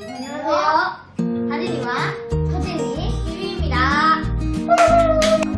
안녕하세요. 하진이와 서진이 유리입니다.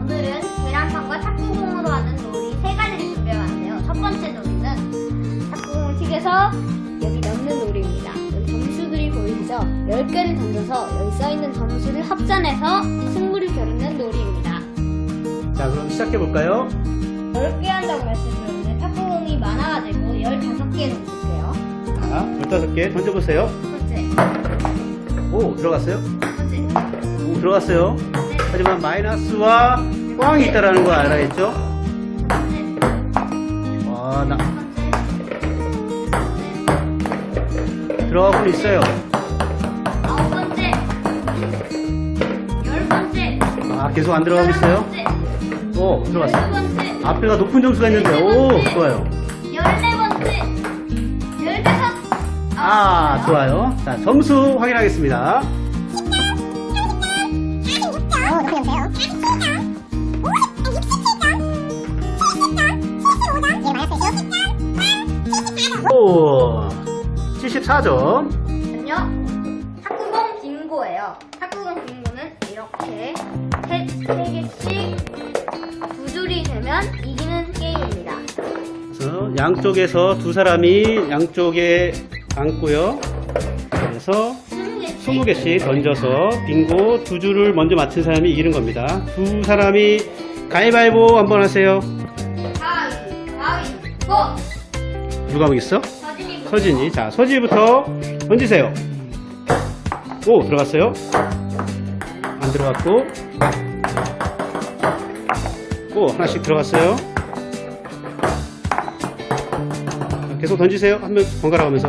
오늘은 계란판과 탁구공으로 하는 놀이 세 가지를 준비해왔는데요. 첫 번째 놀이는 탁구공을 튀겨서 여기 넣는 놀이입니다. 여기 점수들이 보이시죠? 10개를 던져서 여기 써있는 점수를 합산해서 승부를 겨루는 놀이입니다. 자, 그럼 시작해볼까요? 10개 한다고 말씀드렸는데 탁구공이 많아가지고 15개 던질게요. 자, 15개 던져보세요. 오, 들어갔어요? 오, 들어갔어요. 네, 하지만 마이너스와 꽝이 있다라는 거 알아야겠죠? 와, 나, 들어가고 있어요. 아홉 번째, 열 번째, 아, 계속 안 들어가고 있어요. 오, 들어갔어요. 번째, 앞에가 높은 점수가 있는데, 오, 좋아요. 열네. 아, 좋아요. 자, 점수 확인하겠습니다. 오, 74점. 아니요. 탁구공 빙고예요. 탁구공 빙고는 이렇게 세, 세 개씩 두 줄이 되면 이기는 게임입니다. 그래서 양쪽에서 두 사람이 양쪽에 앉고요. 그래서 20개씩. 20개씩 던져서 빙고 두 줄을 먼저 맞춘 사람이 이기는 겁니다. 두 사람이 가위바위보 한번 하세요. 가위, 가위, 누가 보겠어? 서진이, 서진이. 자, 서진이부터 던지세요. 오, 들어갔어요? 안 들어갔고. 오, 하나씩 들어갔어요. 자, 계속 던지세요. 한 명 번갈아 가면서.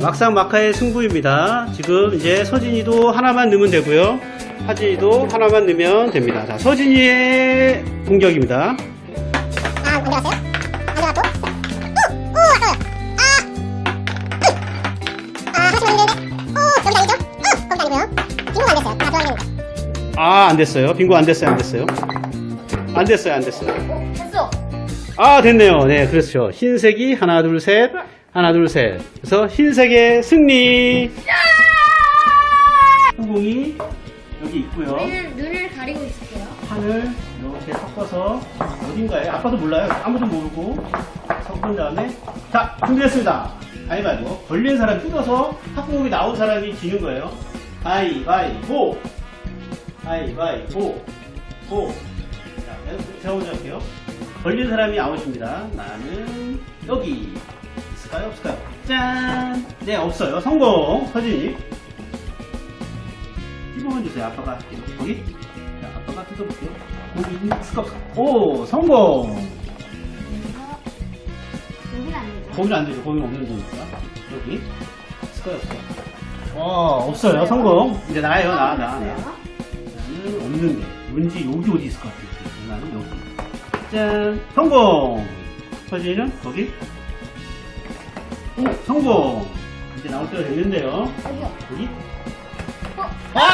막상 막하의 승부입니다. 지금 이제 서진이도 하나만 넣으면 되고요. 하진이도 하나만 넣으면 됩니다. 자, 서진이의 공격입니다. 아, 안 됐어요. 빙고 안 됐어요. 안 됐어요. 안 됐어요. 안 됐어요. 오, 됐어. 아, 됐네요. 네, 그렇죠. 흰색이 하나, 둘, 셋. 하나, 둘, 셋. 그래서 흰색의 승리. 성공이 여기 있고요. 우리는 눈을 가리고 있을게요. 판을 이렇게 섞어서 어딘가에 아빠도 몰라요. 아무도 모르고 섞은 다음에 자 준비됐습니다. 가위바위보 걸린 사람 뜯어서 탁구공이 나온 사람이 지는 거예요. 가위바위보 가위바위보 보 자, 제가 먼저 할게요. 걸린 사람이 아웃입니다. 나는 여기 있을까요? 없을까요? 짠! 네 없어요. 성공! 서진이 찝어만 주세요. 아빠가 할게요. 거기? 자, 아빠가 뜯어볼게요. 거기 있을까? 없을까? 오, 성공! 여기는 안 되죠. 거기는 안 되죠. 거기는 없는 거니까. 여기. 있을까요? 없어요? 어, 없어요. 성공. 이제 나요, 나, 나, 나. 나는 없는 게. 왠지 여기 어디 있을 것 같아요. 나는 여기. 짠! 성공! 서진이는 거기? 오, 성공! 이제 나올 때가 됐는데요. 여기요. 여기? 어, 와!